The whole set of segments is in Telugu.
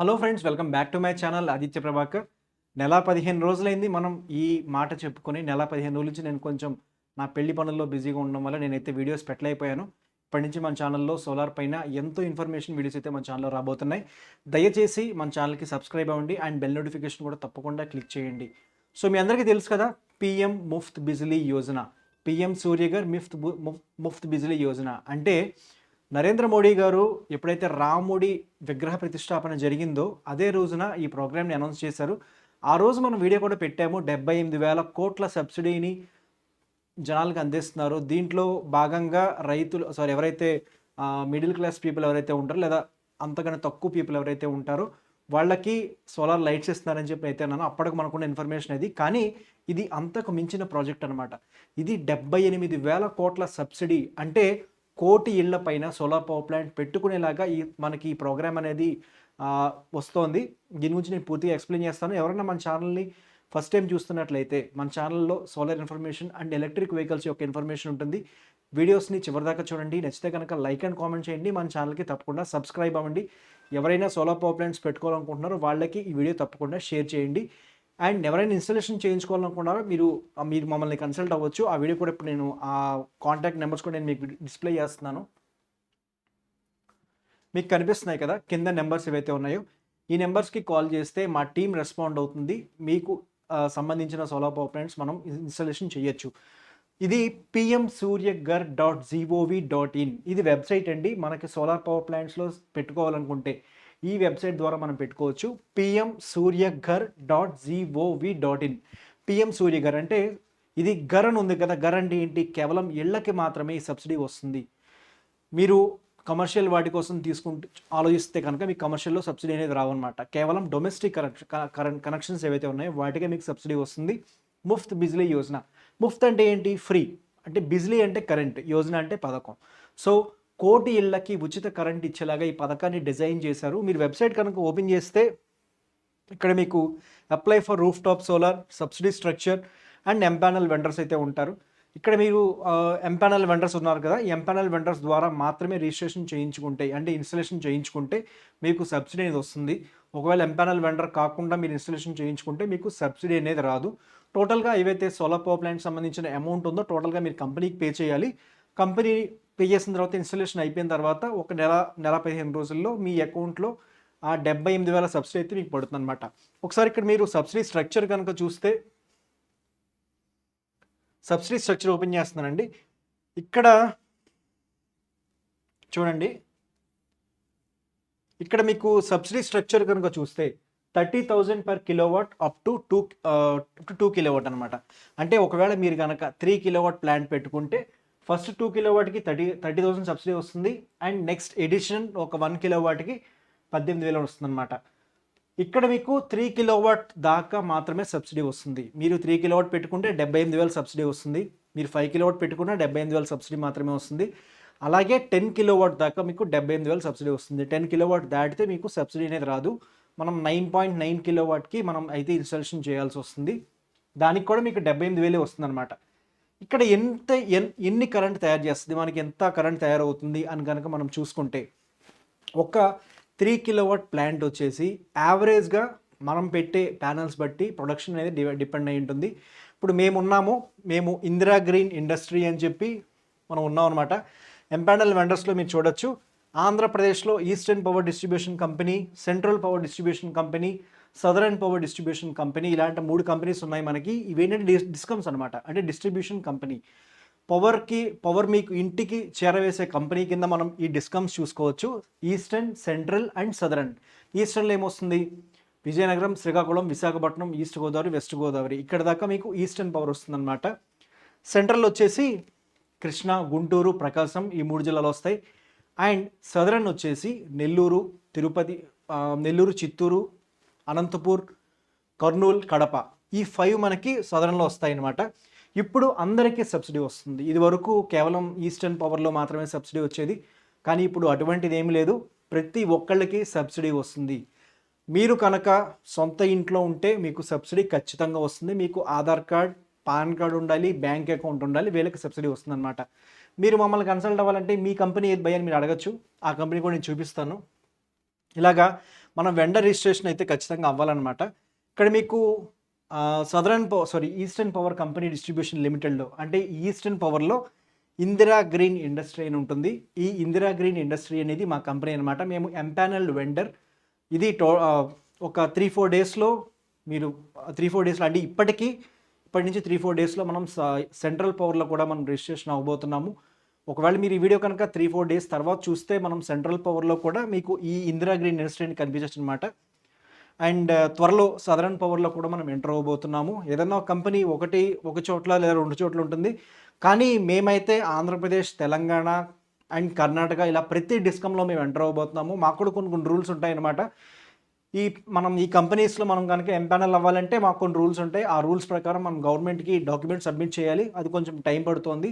Hello friends welcome back to my channel Aditya Prabhakar. నెల పదిహేను రోజులైంది మనం ఈ మాట చెప్పుకొని నెల పదిహేను రోజుల నుంచి నేను కొంచెం నా పెళ్ళి పనుల్లో బిజీగా ఉండడం వల్ల నేనైతే వీడియోస్ పెట్టలేకపోయాను. ఇప్పటి నుంచి మన ఛానల్లో సోలార్ పైన ఎంతో ఇన్ఫర్మేషన్ వీడియోస్ అయితే మన ఛానల్లో రాబోతున్నాయి. దయచేసి మన ఛానల్కి సబ్స్క్రైబ్ అవ్వండి అండ్ బెల్ నోటిఫికేషన్ కూడా తప్పకుండా క్లిక్ చేయండి. సో మీ అందరికీ తెలుసు కదా పిఎం ముఫ్త్ బిజిలీ యోజన. పిఎం సూర్యగర్ మిఫ్త్ ముఫ్త్ బిజిలీ యోజన. అంటే నరేంద్ర మోడీ గారు ఎప్పుడైతే రాముడి విగ్రహ ప్రతిష్టాపన జరిగిందో అదే రోజున ఈ ప్రోగ్రామ్ని అనౌన్స్ చేశారు. ఆ రోజు మనం వీడియో కూడా పెట్టాము. డెబ్బై ఎనిమిది వేల కోట్ల సబ్సిడీని జనాలకు అందిస్తున్నారు. దీంట్లో భాగంగా రైతులు సారీ ఎవరైతే మిడిల్ క్లాస్ పీపుల్ ఎవరైతే ఉంటారో లేదా అంతకన్నా తక్కువ పీపుల్ ఎవరైతే ఉంటారో వాళ్ళకి సోలార్ లైట్స్ ఇస్తున్నారని చెప్పి అయితే అన్నాను. అప్పటికి మనకున్న ఇన్ఫర్మేషన్ అది. కానీ ఇది అంతకు మించిన ప్రాజెక్ట్ అనమాట ఇది డెబ్బై ఎనిమిది వేల కోట్ల సబ్సిడీ. అంటే కోటి ఇళ్ళ పైన సోలార్ పవర్ ప్లాంట్ పెట్టుకునేలాగా ఈ మనకి ఈ ప్రోగ్రామ్ అనేది వస్తోంది. దీని గురించి నేను పూర్తిగా ఎక్స్ప్లెయిన్ చేస్తాను. ఎవరైనా మన ఛానల్ని ఫస్ట్ టైం చూస్తున్నట్లయితే మన ఛానల్లో solar information and electric vehicles యొక్క ఇన్ఫర్మేషన్ ఉంటుంది. వీడియోస్ని చివరిదాకా చూడండి. నచ్చితే కనుక లైక్ అండ్ కామెంట్ చేయండి. మన ఛానల్కి తప్పకుండా సబ్స్క్రైబ్ అవ్వండి. ఎవరైనా సోలార్ పవర్ ప్లాంట్స్ పెట్టుకోవాలనుకుంటున్నారో వాళ్ళకి ఈ వీడియో తప్పకుండా షేర్ చేయండి. అండ్ ఎవరైనా ఇన్స్టాలేషన్ చేయించుకోవాలనుకున్నారో మీరు మీరు మమ్మల్ని కన్సల్ట్ అవ్వచ్చు. ఆ వీడియో కూడా ఇప్పుడు నేను ఆ కాంటాక్ట్ నెంబర్స్ కూడా నేను మీకు డిస్ప్లే చేస్తున్నాను. మీకు కనిపిస్తున్నాయి కదా కింద నెంబర్స్ ఏవైతే ఉన్నాయో. ఈ నెంబర్స్కి కాల్ చేస్తే మా టీం రెస్పాండ్ అవుతుంది. మీకు సంబంధించిన సోలార్ పవర్ ప్లాంట్స్ మనం ఇన్స్టాలేషన్ చేయొచ్చు. ఇది PM Suryaghar dot GOV dot in ఇది వెబ్సైట్ అండి. మనకి సోలార్ పవర్ ప్లాంట్స్లో పెట్టుకోవాలనుకుంటే ఈ వెబ్సైట్ ద్వారా మనం పెట్టుకోవచ్చు. PM Suryaghar dot GOV dot in PM Suryaghar అంటే ఇది గరన్ అని ఉంది కదా గర్ అంటే ఏంటి? కేవలం ఇళ్ళకి మాత్రమే ఈ సబ్సిడీ వస్తుంది. మీరు కమర్షియల్ వాటి కోసం తీసుకుంటే ఆలోచిస్తే కనుక మీకు కమర్షియల్లో సబ్సిడీ అనేది రావన్నమాట. కేవలం డొమెస్టిక్ కరెంట్ కనెక్షన్స్ ఏవైతే ఉన్నాయో వాటికే మీకు సబ్సిడీ వస్తుంది. ముఫ్త్ బిజ్లీ యోజన. ముఫ్త్ అంటే ఏంటి? ఫ్రీ. అంటే బిజ్లీ అంటే కరెంట్. యోజన అంటే పథకం. సో కోటి ఇళ్ళకి ఉచిత కరెంట్ ఇచ్చేలాగా ఈ పథకాన్ని డిజైన్ చేశారు. మీరు వెబ్సైట్ కనుక ఓపెన్ చేస్తే ఇక్కడ మీకు apply for roof top solar subsidy structure and empanel vendors అయితే ఉంటారు. ఇక్కడ మీరు ఎంపానల్ వెండర్స్ ఉన్నారు కదా ఈ ఎంపానల్ వెండర్స్ ద్వారా మాత్రమే రిజిస్ట్రేషన్ చేయించుకుంటే అంటే ఇన్స్టలేషన్ చేయించుకుంటే మీకు సబ్సిడీ అనేది వస్తుంది. ఒకవేళ ఎంపానల్ వెండర్ కాకుండా మీరు ఇన్స్టలేషన్ చేయించుకుంటే మీకు సబ్సిడీ అనేది రాదు. టోటల్గా ఏవైతే సోలార్ పవర్ ప్లాంట్ సంబంధించిన అమౌంట్ ఉందో టోటల్గా మీరు కంపెనీకి పే చేయాలి. కంపెనీ పే చేసిన తర్వాత ఇన్స్టలేషన్ అయిపోయిన తర్వాత ఒక నెల నెల పదిహేను రోజుల్లో మీ అకౌంట్లో ఆ డెబ్బై ఎనిమిది వేల సబ్సిడీ అయితే మీకు పడుతుంది అనమాట ఒకసారి ఇక్కడ మీరు సబ్సిడీ స్ట్రక్చర్ కనుక చూస్తే సబ్సిడీ స్ట్రక్చర్ ఓపెన్ చేస్తున్నానండి. ఇక్కడ చూడండి. ఇక్కడ మీకు సబ్సిడీ స్ట్రక్చర్ కనుక చూస్తే thirty thousand per kilowatt up to two to two kilowatt అనమాట అంటే ఒకవేళ మీరు కనుక త్రీ కిలోవాట్ ప్లాంట్ పెట్టుకుంటే ఫస్ట్ టూ కిలో వాటికి థర్టీ థర్టీ థౌసండ్ సబ్సిడీ వస్తుంది. అండ్ నెక్స్ట్ ఎడిషన్ ఒక వన్ కిలో వాటికి పద్దెనిమిది వేలు వస్తుంది అనమాట ఇక్కడ మీకు త్రీ కిలో వాట్ దాకా మాత్రమే సబ్సిడీ వస్తుంది. మీరు త్రీ కిలో వాట్ పెట్టుకుంటే డెబ్బై ఎనిమిది వేలు సబ్సిడీ వస్తుంది. మీరు ఫైవ్ కిలో వాట్ పెట్టుకున్నా డెబ్బై ఎనిమిది వేలు సబ్సిడీ మాత్రమే వస్తుంది. అలాగే టెన్ కిలో వాట్ దాకా మీకు డెబ్బై ఎనిమిది వేలు సబ్సిడీ వస్తుంది. టెన్ కిలో వాట్ దాటితే మీకు సబ్సిడీ అనేది రాదు. మనం నైన్ పాయింట్ నైన్ కిలో వాట్కి మనం అయితే ఇన్స్టాలేషన్ చేయాల్సి వస్తుంది. దానికి కూడా మీకు డెబ్బై ఎనిమిది వేలే వస్తుంది అనమాట ఇక్కడ ఎంత ఎన్ని కరెంట్ తయారు చేస్తుంది? మనకి ఎంత కరెంట్ తయారవుతుంది? అని కనుక మనం చూసుకుంటే ఒక త్రీ కిలోవాట్ ప్లాంట్ వచ్చేసి యావరేజ్గా మనం పెట్టే ప్యానల్స్ బట్టి ప్రొడక్షన్ అనేది డి- డిపెండ్ అయి ఉంటుంది. ఇప్పుడు మేము ఉన్నాము మేము ఇందిరా గ్రీన్ ఇండస్ట్రీ అని చెప్పి మనం ఉన్నాం అనమాట ఎంపానల్ వెండర్స్లో మీరు చూడొచ్చు. ఆంధ్రప్రదేశ్లో eastern power distribution company central power distribution company southern power distribution company ఇలాంటి మూడు కంపెనీస్ ఉన్నాయి మనకి. ఇవేంటంటే డిస్ డిస్కమ్స్ అనమాట అంటే డిస్ట్రిబ్యూషన్ కంపెనీ పవర్కి పవర్ మీకు ఇంటికి చేరవేసే కంపెనీ కింద మనం ఈ డిస్కమ్స్ చూసుకోవచ్చు. ఈస్టర్న్ సెంట్రల్ అండ్ సదరన్ ఈస్టర్న్లో ఏమొస్తుంది? విజయనగరం శ్రీకాకుళం విశాఖపట్నం ఈస్ట్ గోదావరి వెస్ట్ గోదావరి ఇక్కడ దాకా మీకు ఈస్టర్న్ పవర్ వస్తుందన్నమాట. సెంట్రల్ వచ్చేసి కృష్ణా గుంటూరు ప్రకాశం ఈ మూడు జిల్లాలు వస్తాయి. అండ్ సదరన్ వచ్చేసి నెల్లూరు తిరుపతి నెల్లూరు చిత్తూరు అనంతపూర్ కర్నూలు కడప. ఈ ఫైవ్ మనకి సదరన్లో వస్తాయి అన్నమాట ఇప్పుడు అందరికీ సబ్సిడీ వస్తుంది. ఇది వరకు కేవలం ఈస్టర్న్ పవర్లో మాత్రమే సబ్సిడీ వచ్చేది. కానీ ఇప్పుడు అటువంటిది ఏమీ లేదు. ప్రతి ఒక్కళ్ళకి సబ్సిడీ వస్తుంది. మీరు కనుక సొంత ఇంట్లో ఉంటే మీకు సబ్సిడీ ఖచ్చితంగా వస్తుంది. మీకు ఆధార్ కార్డ్ పాన్ కార్డ్ ఉండాలి బ్యాంక్ అకౌంట్ ఉండాలి వీళ్ళకి సబ్సిడీ వస్తుందన్నమాట. మీరు మమ్మల్ని కన్సల్ట్ అవ్వాలంటే మీ కంపెనీ ఏది భయ అని మీరు అడగచ్చు. ఆ కంపెనీ కూడా నేను చూపిస్తాను. ఇలాగా మనం వెండర్ రిజిస్ట్రేషన్ అయితే ఖచ్చితంగా అవ్వాలన్నమాట. ఇక్కడ మీకు southern power sorry eastern power company distribution లిమిటెడ్లో అంటే ఈస్టర్న్ పవర్లో ఇందిరా గ్రీన్ ఇండస్ట్రీ అని ఉంటుంది. ఈ ఇందిరా గ్రీన్ ఇండస్ట్రీ అనేది మా కంపెనీ అనమాట మేము ఎంపానల్డ్ వెండర్ ఇది టో ఒక త్రీ ఫోర్ డేస్లో మీరు త్రీ ఫోర్ డేస్లో అంటే ఇప్పటికీ ఇప్పటి నుంచి త్రీ ఫోర్ డేస్లో మనం సెంట్రల్ పవర్లో కూడా మనం రిజిస్ట్రేషన్ అవ్వబోతున్నాము. ఒకవేళ మీరు ఈ వీడియో కనుక త్రీ ఫోర్ డేస్ తర్వాత చూస్తే మనం సెంట్రల్ పవర్లో కూడా మీకు ఈ ఇందిరా గ్రీన్ ఇన్సిడెంట్ కనిపించచ్చు అనమాట అండ్ uh, త్వరలో సదరన్ పవర్లో కూడా మనం ఎంటర్ అవ్వబోతున్నాము. ఏదన్నా కంపెనీ ఒకటి ఒక చోట్ల లేదా రెండు చోట్ల ఉంటుంది. కానీ మేమైతే ఆంధ్రప్రదేశ్ తెలంగాణ అండ్ కర్ణాటక ఇలా ప్రతి డిస్కంలో మేము ఎంటర్ అవ్వబోతున్నాము. మాకు కూడా కొన్ని కొన్ని రూల్స్ ఉంటాయన్నమాట ఈ మనం ఈ కంపెనీస్లో మనం కనుక ఎంపానల్ అవ్వాలంటే మాకు కొన్ని రూల్స్ ఉంటాయి. ఆ రూల్స్ ప్రకారం మనం గవర్నమెంట్కి డాక్యుమెంట్ సబ్మిట్ చేయాలి. అది కొంచెం టైం పడుతుంది.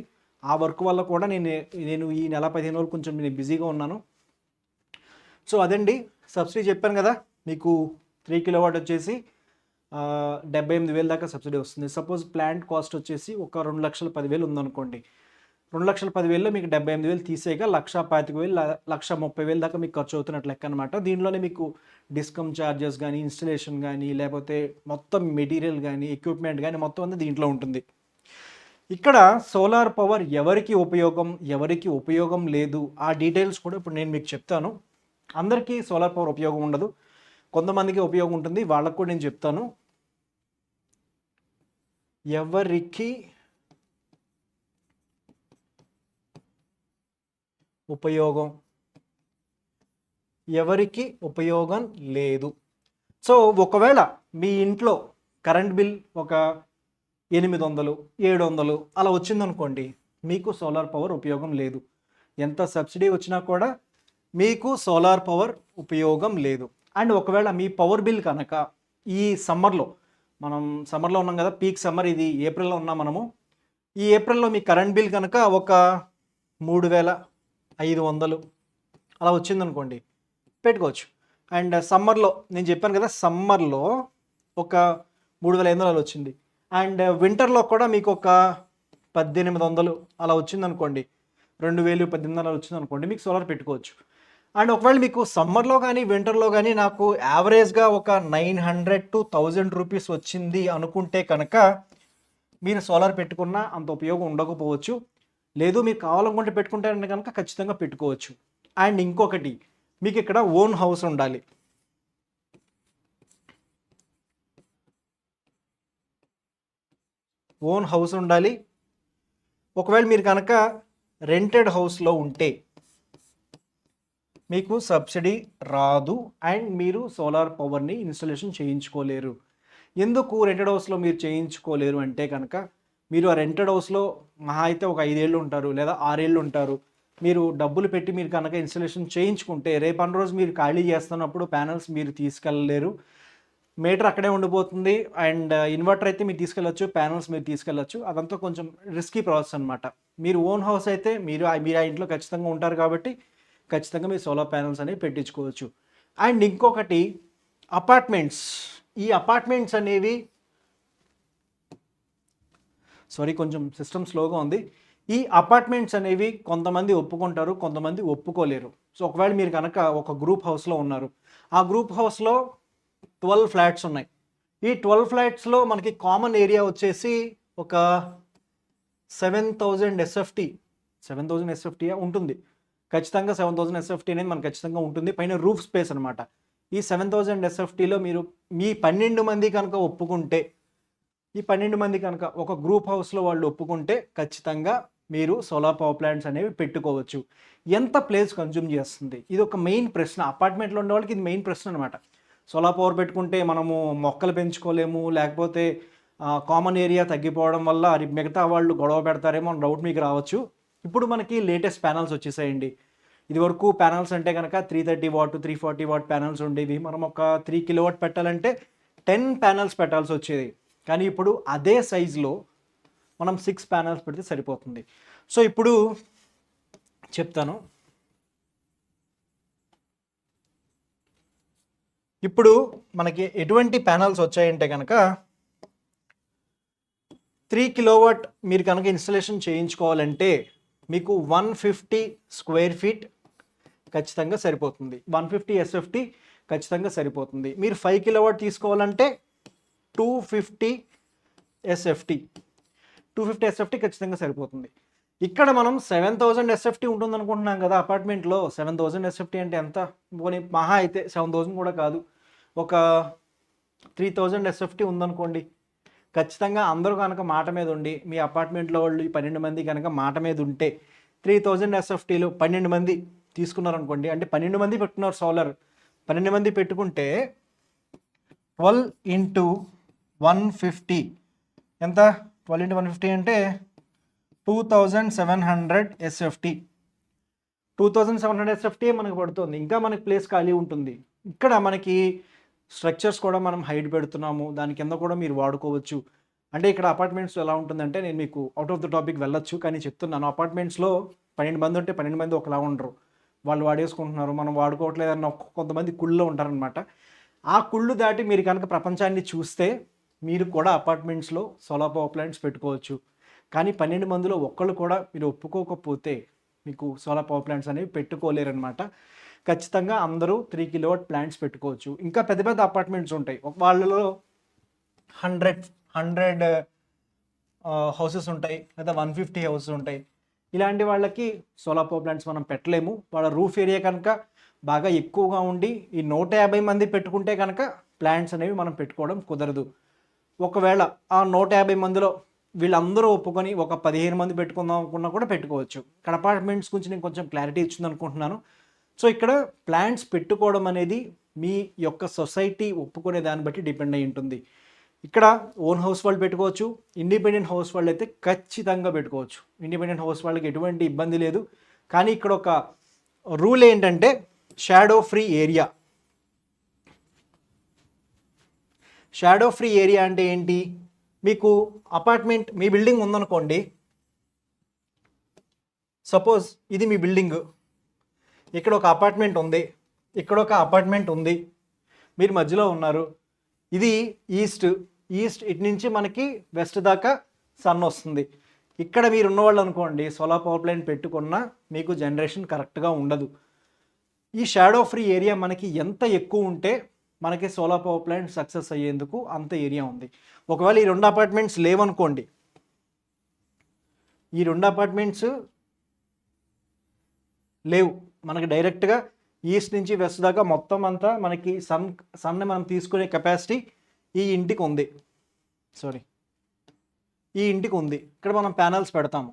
ఆ వర్క్ వల్ల కూడా నేను నేను ఈ నెల పదిహేను రోజులు కొంచెం నేను బిజీగా ఉన్నాను. సో అదండి. సబ్సిడీ చెప్పాను కదా మీకు త్రీ కిలోవాట్ వచ్చేసి డెబ్బై ఎనిమిది వేలు దాకా సబ్సిడీ వస్తుంది. సపోజ్ ప్లాంట్ కాస్ట్ వచ్చేసి ఒక రెండు లక్షల పదివేలు ఉందనుకోండి. రెండు లక్షల పదివేల్లో మీకు డెబ్బై ఎనిమిది వేలు తీసేయగా లక్ష పాతిక వేలు లక్ష ముప్పై వేలు దాకా మీకు ఖర్చు అవుతున్నట్లు లెక్క అనమాట దీనిలోనే మీకు డిస్కమ్ ఛార్జెస్ కానీ ఇన్స్టలేషన్ కానీ లేకపోతే మొత్తం మెటీరియల్ కానీ ఎక్విప్మెంట్ కానీ మొత్తం అంతా దీంట్లో ఉంటుంది. ఇక్కడ సోలార్ పవర్ ఎవరికి ఉపయోగం ఎవరికి ఉపయోగం లేదు ఆ డీటెయిల్స్ కూడా ఇప్పుడు నేను మీకు చెప్తాను. అందరికీ సోలార్ పవర్ ఉపయోగం ఉండదు. కొంతమందికి ఉపయోగం ఉంటుంది వాళ్ళకు కూడా నేను చెప్తాను. ఎవరికి ఉపయోగం ఎవరికి ఉపయోగం లేదు. సో ఒకవేళ మీ ఇంట్లో కరెంట్ బిల్ ఒక ఎనిమిది వందలు ఏడు వందలు అలా వచ్చిందనుకోండి మీకు సోలార్ పవర్ ఉపయోగం లేదు. ఎంత సబ్సిడీ వచ్చినా కూడా మీకు సోలార్ పవర్ ఉపయోగం లేదు. అండ్ ఒకవేళ మీ పవర్ బిల్ కనుక ఈ సమ్మర్లో మనం సమ్మర్లో ఉన్నాం కదా పీక్ సమ్మర్ ఇది ఏప్రిల్లో ఉన్నాం మనము. ఈ ఏప్రిల్లో మీ కరెంట్ బిల్ కనుక ఒక మూడు వేల ఐదు వందలు అలా వచ్చిందనుకోండి పెట్టుకోవచ్చు. అండ్ సమ్మర్లో నేను చెప్పాను కదా సమ్మర్లో ఒక మూడు వేల ఐదు వందలు వచ్చింది. అండ్ వింటర్లో కూడా మీకు ఒక పద్దెనిమిది వందలు అలా వచ్చిందనుకోండి. రెండు వేలు పద్దెనిమిది వందలు వచ్చిందనుకోండి మీకు సోలార్ పెట్టుకోవచ్చు. అండ్ ఒకవేళ మీకు సమ్మర్లో కానీ వింటర్లో కానీ నాకు యావరేజ్గా ఒక nine hundred to thousand rupees వచ్చింది అనుకుంటే కనుక మీరు సోలార్ పెట్టుకున్నా అంత ఉపయోగం ఉండకపోవచ్చు. లేదు మీరు కావాలనుకుంటే పెట్టుకుంటారంటే కనుక ఖచ్చితంగా పెట్టుకోవచ్చు. అండ్ ఇంకొకటి మీకు ఇక్కడ ఓన్ హౌస్ ఉండాలి. ఓన్ హౌస్ ఉండాలి. ఒకవేళ మీరు కనుక రెంటెడ్ హౌస్లో ఉంటే మీకు సబ్సిడీ రాదు అండ్ మీరు సోలార్ పవర్ని ఇన్స్టలేషన్ చేయించుకోలేరు. ఎందుకు రెంటెడ్ హౌస్లో మీరు చేయించుకోలేరు అంటే కనుక మీరు ఆ రెంటెడ్ హౌస్లో మహా అయితే ఒక ఐదేళ్ళు ఉంటారు లేదా ఆరేళ్ళు ఉంటారు. మీరు డబ్బులు పెట్టి మీరు కనుక ఇన్స్టలేషన్ చేయించుకుంటే రేపటి రోజు మీరు ఖాళీ చేస్తున్నప్పుడు ప్యానల్స్ మీరు తీసుకెళ్ళలేరు. మీటర్ అక్కడే ఉండిపోతుంది. అండ్ uh, ఇన్వర్టర్ అయితే మీరు తీసుకెళ్ళచ్చు ప్యానల్స్ మీరు తీసుకెళ్ళచ్చు. అదంతా కొంచెం రిస్కీ ప్రాసెస్ అనమాట మీరు ఓన్ హౌస్ అయితే మీరు మీరు ఆ ఇంట్లో ఖచ్చితంగా ఉంటారు కాబట్టి ఖచ్చితంగా మీరు సోలార్ ప్యానల్స్ అనేవి పెట్టించుకోవచ్చు. అండ్ ఇంకొకటి అపార్ట్మెంట్స్ ఈ అపార్ట్మెంట్స్ అనేవి సారీ కొంచెం సిస్టమ్ స్లోగా ఉంది. ఈ అపార్ట్మెంట్స్ అనేవి కొంతమంది ఒప్పుకుంటారు కొంతమంది ఒప్పుకోలేరు. సో ఒకవేళ మీరు కనుక ఒక గ్రూప్ హౌస్లో ఉన్నారు. ఆ గ్రూప్ హౌస్లో ట్వెల్వ్ ఫ్లాట్స్ ఉన్నాయి. ఈ ట్వెల్వ్ ఫ్లాట్స్లో మనకి కామన్ ఏరియా వచ్చేసి ఒక seven thousand SFT seven thousand SFT ఉంటుంది. ఖచ్చితంగా సెవెన్ థౌజండ్ ఎస్ఎఫ్టీ అనేది మనకు ఖచ్చితంగా ఉంటుంది. పైన రూఫ్ స్పేస్ అనమాట ఈ సెవెన్ థౌజండ్ ఎస్ఎఫ్టీలో మీరు మీ పన్నెండు మంది కనుక ఒప్పుకుంటే ఈ పన్నెండు మంది కనుక ఒక గ్రూప్ హౌస్లో వాళ్ళు ఒప్పుకుంటే ఖచ్చితంగా మీరు సోలార్ పవర్ ప్లాంట్స్ అనేవి పెట్టుకోవచ్చు. ఎంత ప్లేస్ కన్జ్యూమ్ చేస్తుంది? ఇది ఒక మెయిన్ ప్రశ్న. అపార్ట్మెంట్లో ఉండే వాళ్ళకి ఇది మెయిన్ ప్రశ్న అనమాట సోలార్ పవర్ పెట్టుకుంటే మనము మొక్కలు పెంచుకోలేము లేకపోతే కామన్ ఏరియా తగ్గిపోవడం వల్ల మిగతా వాళ్ళు గొడవ పెడతారేమో అని డౌట్ మీకు రావచ్చు. ఇప్పుడు మనకి లేటెస్ట్ ప్యానల్స్ వచ్చేసాయండి. ఇది వరకు ప్యానల్స్ అంటే కనుక three thirty watt three forty watt panels ఉండేవి. మనం ఒక త్రీ కిలో వాట్ పెట్టాలంటే టెన్ ప్యానల్స్ పెట్టాల్సి వచ్చేది. కానీ ఇప్పుడు అదే సైజులో మనం సిక్స్ ప్యానల్స్ పెడితే సరిపోతుంది. సో ఇప్పుడు చెప్తాను. ఇప్పుడు మనకి ఎటువంటి ప్యానల్స్ వచ్చాయంటే కనుక త్రీ కిలోవాట్ మీరు కనుక ఇన్స్టలేషన్ చేయించుకోవాలంటే మీకు వన్ ఫిఫ్టీ స్క్వేర్ ఫీట్ ఖచ్చితంగా సరిపోతుంది. వన్ ఫిఫ్టీ ఎస్ఎఫ్టీ ఖచ్చితంగా సరిపోతుంది. మీరు ఫైవ్ కిలోవాట్ తీసుకోవాలంటే two fifty SFT. Two fifty SFT ఖచ్చితంగా సరిపోతుంది. ఇక్కడ మనం సెవెన్ థౌజండ్ ఎస్ఎఫ్టీ ఉంటుంది అనుకుంటున్నాం కదా అపార్ట్మెంట్లో. సెవెన్ థౌజండ్ ఎస్ఎఫ్టీ అంటే ఎంత? పోనీ మహా అయితే సెవెన్ థౌజండ్ కూడా కాదు. ఒక త్రీ థౌజండ్ ఎస్ఎఫ్టీ ఉందనుకోండి. ఖచ్చితంగా అందరూ కనుక మాట మీద ఉండి మీ అపార్ట్మెంట్లో వాళ్ళు ఈ పన్నెండు మంది కనుక మాట మీద ఉంటే త్రీ థౌజండ్ ఎస్ఎఫ్టీలు పన్నెండు మంది తీసుకున్నారనుకోండి. అంటే పన్నెండు మంది పెట్టుకున్నారు సోలార్ పన్నెండు మంది పెట్టుకుంటే ట్వెల్వ్ ఇంటూ వన్ ఫిఫ్టీ ఎంత? ట్వెల్వ్ ఇంటూ వన్ ఫిఫ్టీ అంటే two thousand seven hundred SFT two thousand seven hundred SFT మనకు పడుతుంది. ఇంకా మనకి ప్లేస్ ఖాళీ ఉంటుంది. ఇక్కడ మనకి స్ట్రక్చర్స్ కూడా మనం హైట్ పెడుతున్నాము. దాని కింద కూడా మీరు వాడుకోవచ్చు. అంటే ఇక్కడ అపార్ట్మెంట్స్ ఎలా ఉంటుందంటే నేను మీకు అవుట్ ఆఫ్ ద టాపిక్ వెళ్ళొచ్చు కానీ చెప్తున్నాను. అపార్ట్మెంట్స్లో పన్నెండు మంది ఉంటే పన్నెండు మంది ఒకలా ఉండరు. వాళ్ళు వాడేసుకుంటున్నారు. మనం వాడుకోవట్లేదన్న అన్న కొంతమంది కుళ్ళలో ఉంటారనమాట ఆ కుళ్ళు దాటి మీరు కనుక ప్రపంచాన్ని చూస్తే మీరు కూడా అపార్ట్మెంట్స్లో సోలార్ పవర్ ప్లాంట్స్ పెట్టుకోవచ్చు. కానీ పన్నెండు మందిలో ఒక్కళ్ళు కూడా మీరు ఒప్పుకోకపోతే మీకు సోలార్ పవర్ ప్లాంట్స్ అనేవి పెట్టుకోలేరనమాట ఖచ్చితంగా అందరూ త్రీ కిలోవాట్ ప్లాంట్స్ పెట్టుకోవచ్చు. ఇంకా పెద్ద పెద్ద అపార్ట్మెంట్స్ ఉంటాయి. వాళ్ళలో హండ్రెడ్ హండ్రెడ్ హౌసెస్ ఉంటాయి. లేదా వన్ ఫిఫ్టీ హౌసెస్ ఉంటాయి. ఇలాంటి వాళ్ళకి సోలార్ పవర్ ప్లాంట్స్ మనం పెట్టలేము. వాళ్ళ రూఫ్ ఏరియా కనుక బాగా ఎక్కువగా ఉండి ఈ నూట యాభై మంది పెట్టుకుంటే కనుక ప్లాంట్స్ అనేవి మనం పెట్టుకోవడం కుదరదు. ఒకవేళ ఆ నూట యాభై మందిలో వీళ్ళందరూ ఒప్పుకొని ఒక పదిహేను మంది పెట్టుకుందాం అనుకున్నా కూడా పెట్టుకోవచ్చు. ఇక్కడ అపార్ట్మెంట్స్ గురించి నేను కొంచెం క్లారిటీ ఇచ్చింది అనుకుంటున్నాను. సో ఇక్కడ ప్లాంట్స్ పెట్టుకోవడం అనేది మీ యొక్క సొసైటీ ఒప్పుకునే దాన్ని బట్టి డిపెండ్ అయి ఉంటుంది. ఇక్కడ ఓన్ హౌస్ వాళ్ళు పెట్టుకోవచ్చు ఇండిపెండెంట్ హౌస్ వాళ్ళు అయితే ఖచ్చితంగా పెట్టుకోవచ్చు. ఇండిపెండెంట్ హౌస్ వాళ్ళకి ఎటువంటి ఇబ్బంది లేదు. కానీ ఇక్కడ ఒక రూల్ ఏంటంటే shadow free area shadow free area అంటే ఏంటి? మీకు అపార్ట్మెంట్ మీ బిల్డింగ్ ఉందనుకోండి. సపోజ్ ఇది మీ బిల్డింగ్ ఇక్కడ ఒక అపార్ట్మెంట్ ఉంది. ఇక్కడ ఒక అపార్ట్మెంట్ ఉంది. మీరు మధ్యలో ఉన్నారు. ఇది ఈస్ట్ ఈస్ట్ ఇటు నుంచి మనకి వెస్ట్ దాకా సన్ వస్తుంది. ఇక్కడ మీరు ఉన్నవాళ్ళు అనుకోండి సోలార్ పవర్ ప్లాంట్ పెట్టుకున్నా మీకు జనరేషన్ కరెక్ట్గా ఉండదు. ఈ షాడో ఫ్రీ ఏరియా మనకి ఎంత ఎక్కువ ఉంటే మనకి సోలార్ పవర్ ప్లాంట్ సక్సెస్ అయ్యేందుకు అంత ఏరియా ఉంది. ఒకవేళ ఈ రెండు అపార్ట్మెంట్స్ లేవనుకోండి ఈ రెండు అపార్ట్మెంట్స్ లేవు. మనకి డైరెక్ట్గా ఈస్ట్ నుంచి వెస్ట్ దాకా మొత్తం అంతా మనకి సన్ సన్ని మనం తీసుకునే కెపాసిటీ ఈ ఇంటికి ఉంది. సారీ ఈ ఇంటికి ఉంది. ఇక్కడ మనం ప్యానల్స్ పెడతాము.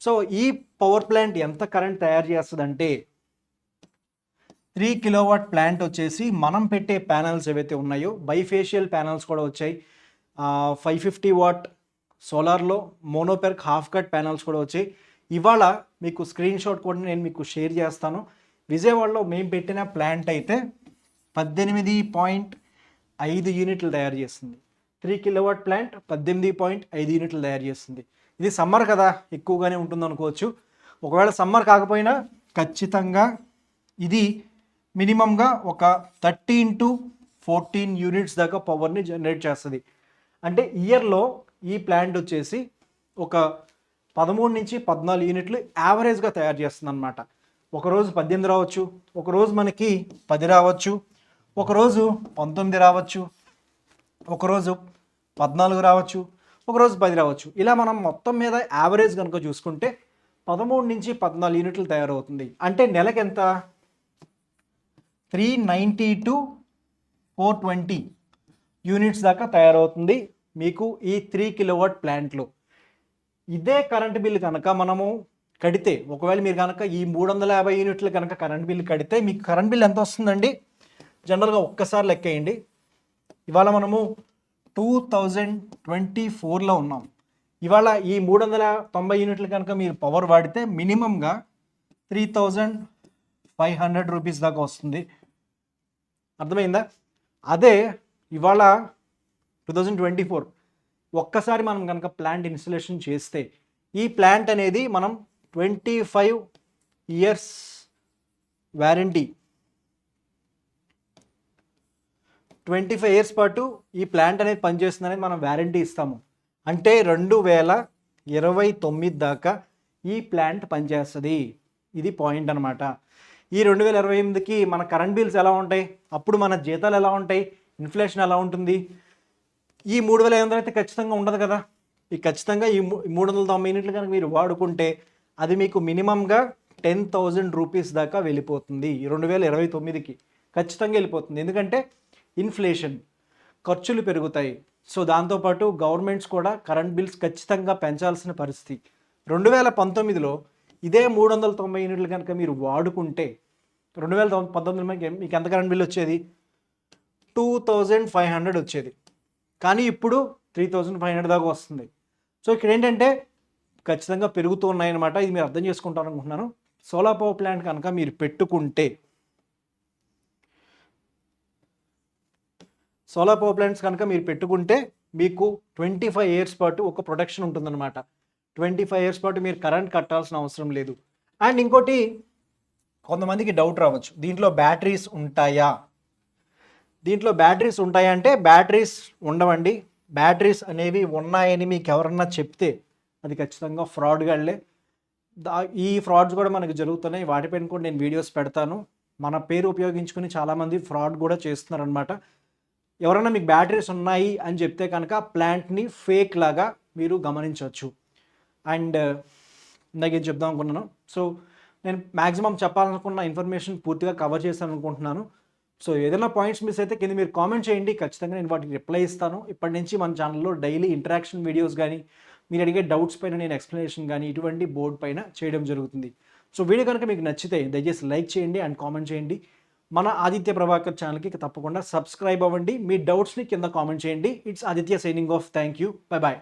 సో ఈ పవర్ ప్లాంట్ ఎంత కరెంట్ తయారు చేస్తుందంటే త్రీ కిలోవాట్ ప్లాంట్ వచ్చేసి మనం పెట్టే ప్యానల్స్ ఏవైతే ఉన్నాయో బైఫేషియల్ ప్యానల్స్ కూడా వచ్చాయి. Five fifty watt సోలార్లో mono PERC half cut panels కూడా వచ్చాయి. ఇవాళ మీకు స్క్రీన్ షాట్ కూడా నేను మీకు షేర్ చేస్తాను. విజయవాడలో మేము పెట్టిన ప్లాంట్ అయితే పద్దెనిమిది పాయింట్ ఐదు యూనిట్లు తయారు చేస్తుంది. త్రీ కిలోవాట్ ప్లాంట్ పద్దెనిమిది పాయింట్ ఐదు యూనిట్లు తయారు చేస్తుంది. ఇది సమ్మర్ కదా ఎక్కువగానే ఉంటుంది అనుకోవచ్చు ఒకవేళ సమ్మర్ కాకపోయినా ఖచ్చితంగా ఇది మినిమంగా ఒక థర్టీన్ టు ఫోర్టీన్ యూనిట్స్ దాకా పవర్ని జనరేట్ చేస్తుంది. అంటే ఇయర్లో ఈ ప్లాంట్ వచ్చేసి ఒక పదమూడు నుంచి పద్నాలుగు యూనిట్లు యావరేజ్గా తయారు చేస్తుంది అనమాట ఒకరోజు పద్దెనిమిది రావచ్చు ఒకరోజు మనకి పది రావచ్చు ఒకరోజు పంతొమ్మిది రావచ్చు ఒకరోజు పద్నాలుగు రావచ్చు ఒకరోజు పది రావచ్చు. ఇలా మనం మొత్తం మీద యావరేజ్ కనుక చూసుకుంటే పదమూడు నుంచి పద్నాలుగు యూనిట్లు తయారవుతుంది. అంటే నెలకి ఎంత? Three ninety to four twenty units దాకా తయారవుతుంది మీకు ఈ త్రీ కిలోవాట్ ప్లాంట్లో. ఇదే కరెంట్ బిల్ కనుక మనము కడితే ఒకవేళ మీరు కనుక ఈ మూడు వందల యాభై యూనిట్లు కనుక కరెంట్ బిల్ కడితే మీకు కరెంట్ బిల్ ఎంత వస్తుందండి? జనరల్గా ఒక్కసారి లెక్కేయండి. ఇవాళ మనము టూ థౌజండ్ ట్వంటీ ఫోర్లో ఉన్నాం. ఇవాళ ఈ మూడు వందల తొంభై యూనిట్లు కనుక మీరు పవర్ వాడితే మినిమంగా three thousand five hundred rupees దాకా వస్తుంది. అర్థమైందా? అదే ఇవాళ టూ థౌజండ్ ట్వంటీ ఫోర్ ఒక్కసారి మనం కనుక ప్లాంట్ ఇన్స్టలేషన్ చేస్తే ఈ ప్లాంట్ అనేది మనం twenty five years warranty twenty five years పాటు ఈ ప్లాంట్ అనేది పనిచేస్తుంది అనేది మనం వ్యారంటీ ఇస్తాము. అంటే రెండు వేల ఇరవై తొమ్మిది దాకా ఈ ప్లాంట్ పనిచేస్తుంది. ఇది పాయింట్ అనమాట ఈ రెండు వేల ఇరవై ఎనిమిదికి మన కరెంట్ బిల్స్ ఎలా ఉంటాయి? అప్పుడు మన జీతాలు ఎలా ఉంటాయి? ఇన్ఫ్లేషన్ ఎలా ఉంటుంది? ఈ మూడు వేల ఐదు వందలు అయితే ఖచ్చితంగా ఉండదు కదా. ఈ ఖచ్చితంగా ఈ మూ- మూడు వందల తొంభై యూనిట్లు కనుక మీరు వాడుకుంటే అది మీకు మినిమంగా టెన్ థౌజండ్ రూపీస్ దాకా వెళ్ళిపోతుంది రెండు వేల ఇరవై తొమ్మిదికి. ఖచ్చితంగా వెళ్ళిపోతుంది. ఎందుకంటే ఇన్ఫ్లేషన్ ఖర్చులు పెరుగుతాయి. సో దాంతోపాటు గవర్నమెంట్స్ కూడా కరెంట్ బిల్స్ ఖచ్చితంగా పెంచాల్సిన పరిస్థితి. రెండు వేల పంతొమ్మిదిలో ఇదే మూడు వందల తొంభై యూనిట్లు కనుక మీరు వాడుకుంటే రెండు వేల పంతొమ్మిది పంతొమ్మిదిలో మీకు మీకు ఎంత కరెంట్ బిల్ వచ్చేది? టూ థౌజండ్ ఫైవ్ హండ్రెడ్ వచ్చేది. కానీ ఇప్పుడు త్రీ థౌజండ్ ఫైవ్ హండ్రెడ్ దాకా వస్తుంది. సో ఇక్కడ ఏంటంటే ఖచ్చితంగా పెరుగుతూ ఉన్నాయన్నమాట. ఇది మీరు అర్థం చేసుకుంటారు అనుకుంటున్నాను సోలార్ పవర్ ప్లాంట్ కనుక మీరు పెట్టుకుంటే సోలార్ పవర్ ప్లాంట్స్ కనుక మీరు పెట్టుకుంటే మీకు ట్వంటీ ఫైవ్ ఇయర్స్ పాటు ఒక ప్రొటెక్షన్ ఉంటుందన్నమాట. ట్వంటీ ఫైవ్ ఇయర్స్ పాటు మీరు కరెంట్ కట్టాల్సిన అవసరం లేదు. అండ్ ఇంకోటి కొంతమందికి డౌట్ రావచ్చు. దీంట్లో బ్యాటరీస్ ఉంటాయా? దీంట్లో బ్యాటరీస్ ఉంటాయంటే బ్యాటరీస్ ఉండవండి. బ్యాటరీస్ అనేవి ఉన్నాయని మీకు ఎవరన్నా చెప్తే అది ఖచ్చితంగా ఫ్రాడ్ గళ్ళే దా ఈ ఫ్రాడ్స్ కూడా మనకు జరుగుతున్నాయి. వాటిపైన కూడా నేను వీడియోస్ పెడతాను. మన పేరు ఉపయోగించుకుని చాలామంది ఫ్రాడ్ కూడా చేస్తున్నారనమాట ఎవరైనా మీకు బ్యాటరీస్ ఉన్నాయి అని చెప్తే కనుక ప్లాంట్ని ఫేక్ లాగా మీరు గమనించవచ్చు. అండ్ ఇందాక ఏం చెప్దాం అనుకున్నాను. సో నేను మ్యాక్సిమం చెప్పాలనుకున్న ఇన్ఫర్మేషన్ పూర్తిగా కవర్ చేశాను అనుకుంటున్నాను సో ఏదైనా పాయింట్స్ మిస్ అయితే కింద మీరు కామెంట్ చేయండి. ఖచ్చితంగా నేను వాటికి రిప్లై ఇస్తాను. ఇప్పటి నుంచి మన ఛానల్లో డైలీ ఇంటరాక్షన్ వీడియోస్ కానీ మీరు అడిగే డౌట్స్ పైన నేను ఎక్స్ప్లెనేషన్ కానీ ఇటువంటి బోర్డ్ పైన చేయడం జరుగుతుంది. సో వీడియో కనుక మీకు నచ్చితే దయచేసి లైక్ చేయండి అండ్ కామెంట్ చేయండి. మన ఆదిత్య ప్రభాకర్ ఛానల్కి తప్పకుండా సబ్స్క్రైబ్ అవ్వండి. మీ డౌట్స్ని కింద కామెంట్ చేయండి. It's Aditya signing off thank you bye bye